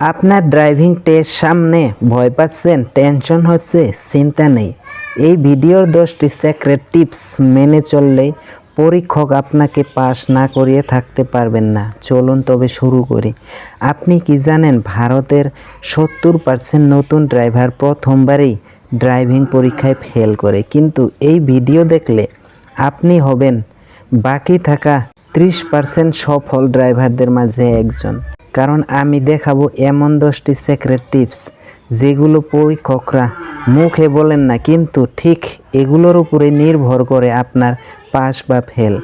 আপনার driving test সামনে ভয় পাচ্ছেন, টেনশন হচ্ছে, চিন্তা নেই। এই ভিডিওর দশটি সেক্রেট টিপস মেনে চললেই পরীক্ষক আপনাকে পাস না করিয়ে থাকতে পারবেন না। চলুন তবে শুরু করি। আপনি কি জানেন, ভারতের সত্তর পার্সেন্ট নতুন ড্রাইভার প্রথমবারেই ড্রাইভিং পরীক্ষায় ফেল করে। কিন্তু এই ভিডিও দেখলে আপনি হবেন বাকি থাকা ত্রিশ পার্সেন্ট সফল ড্রাইভারদের মাঝে একজন। কারণ আমি দেখাবো এমন দশটি সিক্রেট টিপস যেগুলো পরীক্ষকরা মুখে বলেন না, কিন্তু ঠিক এগুলোর উপরে নির্ভর করে আপনার পাস বা ফেল।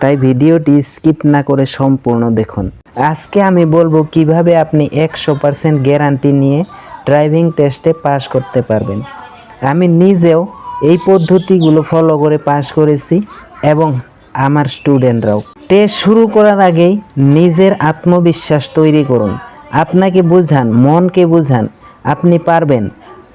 তাই ভিডিওটি স্কিপ না করে সম্পূর্ণ দেখুন। আজকে আমি বলব কীভাবে আপনি একশো পার্সেন্ট গ্যারান্টি নিয়ে ড্রাইভিং টেস্টে পাস করতে পারবেন। আমি নিজেও এই পদ্ধতিগুলো ফলো করে পাস করেছি এবং আমার স্টুডেন্টরাও। টেস্ট শুরু করার আগেই নিজের আত্মবিশ্বাস তৈরি করুন। আপনাকে বুঝান, মনকে বুঝান। আপনি পারবেন।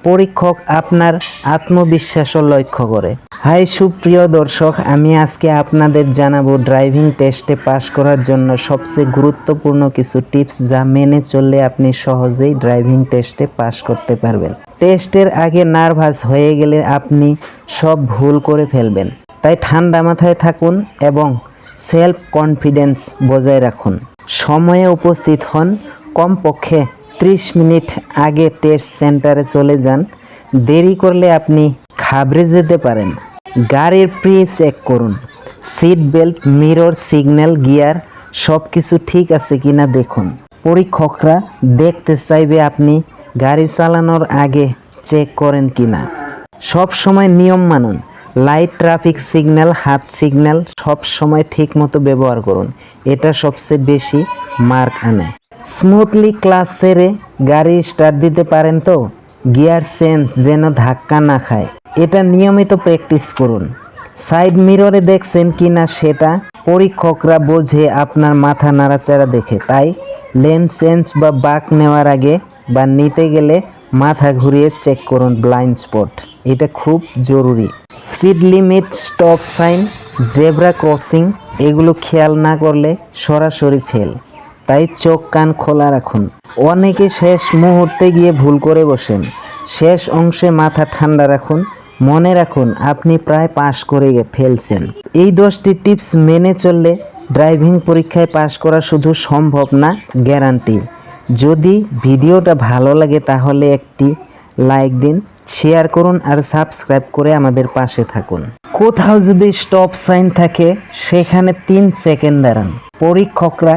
পরীক্ষক আপনার আত্মবিশ্বাসও লক্ষ্য করে। হাই, সুপ্রিয় দর্শক, আমি আজকে আপনাদের জানাব ড্রাইভিং টেস্টে পাস করার জন্য সবচেয়ে গুরুত্বপূর্ণ কিছু টিপস যা মেনে চললে আপনি সহজেই ড্রাইভিং টেস্টে পাস করতে পারবেন। টেস্টের আগে নার্ভাস হয়ে গেলে আপনি সব ভুল করে ফেলবেন। তাই ঠান্ডা মাথায় থাকুন এবং সেলফ কনফিডেন্স বজায় রাখুন। সময়ে উপস্থিত হন, কমপক্ষে ত্রিশ মিনিট আগে টেস্ট সেন্টারে চলে যান। দেরি করলে আপনি খাবড়ে যেতে পারেন। গাড়ির প্রি চেক করুন। Seat belt mirror signal gear সব কিছু ঠিক আছে কিনা দেখুন। পরীক্ষকরা দেখতে চাইবে আপনি গাড়ি চালানোর আগে চেক করেন কিনা। সব সময় নিয়ম মানুন। লাইট ট্রাফিক সিগন্যাল হাত সিগন্যাল সব সময় ঠিক মতো ব্যবহার করুন। এটা সবচেয়ে বেশি মার্ক আনে। স্মুথলি ক্লাস সেরে গাড়ি স্টার্ট দিতে পারেন তো? গিয়ার চেঞ্জ যেন ধাক্কা না খায়। এটা নিয়মিত প্র্যাকটিস করুন। সাইড মিররে দেখছেন কি না সেটা পরীক্ষকরা বোঝে, আপনার মাথা নাড়াচাড়া দেখে। তাই লেন চেঞ্জ বা বাঁক নেওয়ার আগে বা নিতে গেলে মাথা ঘুরিয়ে চেক করুন ব্লাইন্ড স্পট এটা খুব জরুরি। Speed limit, stop sign, zebra crossing, এগুলো খেয়াল না করলে সরাসরি ফেল। তাই চোখ কান খোলা রাখুন। অনেকে শেষ মুহূর্তে গিয়ে ভুল করে বসেন। শেষ অংশে মাথা ঠান্ডা রাখুন। মনে রাখুন, আপনি প্রায় পাশ করে ফেলছেন। এই দশটি টিপস মেনে চললে ড্রাইভিং পরীক্ষায় পাশ করা শুধু সম্ভব না, গ্যারান্টি। যদি ভিডিওটা ভালো লাগে তাহলে একটি লাইক দিন। শেয়ার করুন আর সাবস্ক্রাইব করে আমাদের পাশে থাকুন। কোথাও যদি স্টপ সাইন থাকে, সেখানে তিন সেকেন্ড দাঁড়ান। পরীক্ষকরা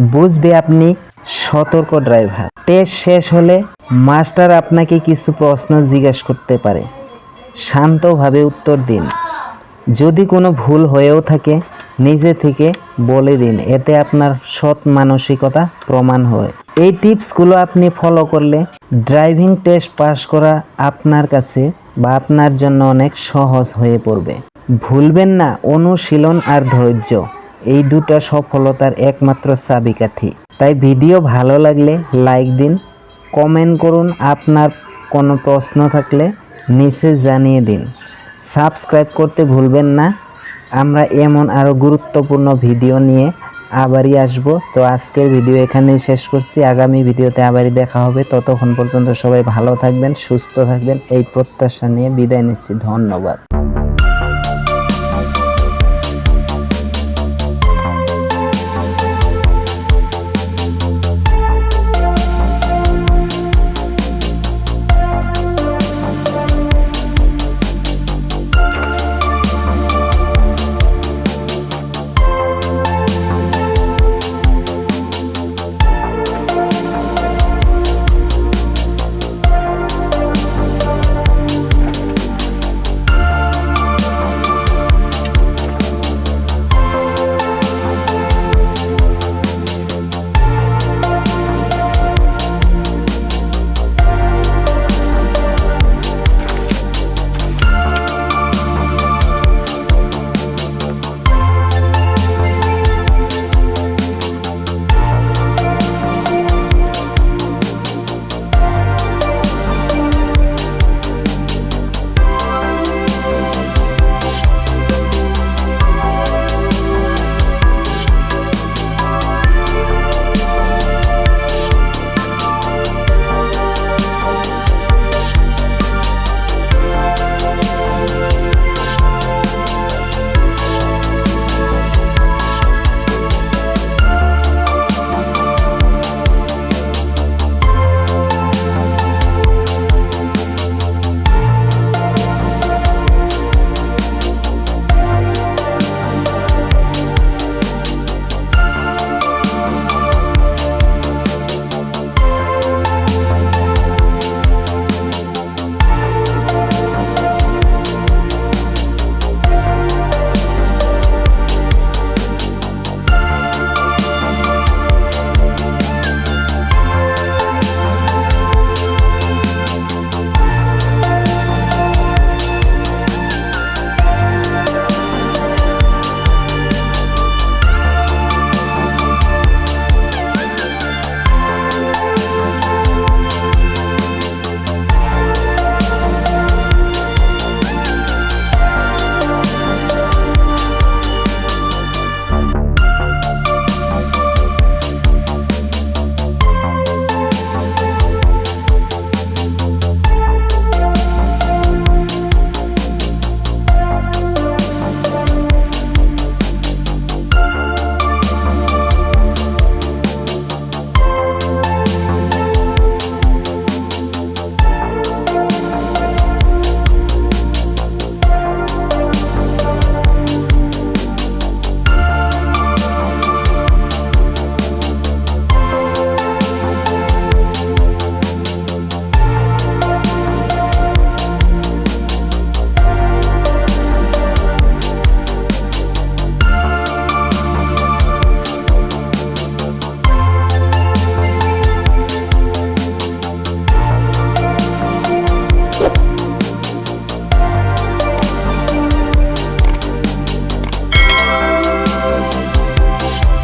বুঝবে আপনি সতর্ক ড্রাইভার টেস্ট শেষ হলে মাস্টার আপনাকে কিছু প্রশ্ন জিজ্ঞেস করতে পারে। শান্তভাবে উত্তর দিন। যদি কোনো ভুল হয়েও থাকে, নিজে থেকে বলে দিন। এতে আপনার সৎ মানসিকতা প্রমাণ হয়। এই টিপসগুলো আপনি ফলো করলে ড্রাইভিং টেস্ট পাস করা আপনার কাছে বা আপনার জন্য অনেক সহজ হয়ে পড়বে। ভুলবেন না, অনুশীলন আর ধৈর্য, এই দুটা সফলতার একমাত্র চাবিকাঠি। তাই ভিডিও ভালো লাগলে লাইক দিন, কমেন্ট করুন আপনার কোনো প্রশ্ন থাকলে নিচে জানিয়ে দিন। সাবস্ক্রাইব করতে ভুলবেন না, আমরা এমন আরও গুরুত্বপূর্ণ ভিডিও নিয়ে আবারই আসব। তো আজকের ভিডিও এখানেই শেষ করছি। আগামী ভিডিওতে আবারই দেখা হবে। ততক্ষণ পর্যন্ত সবাই ভালো থাকবেন, সুস্থ থাকবেন। এই প্রত্যাশা নিয়ে বিদায় নিচ্ছি। ধন্যবাদ।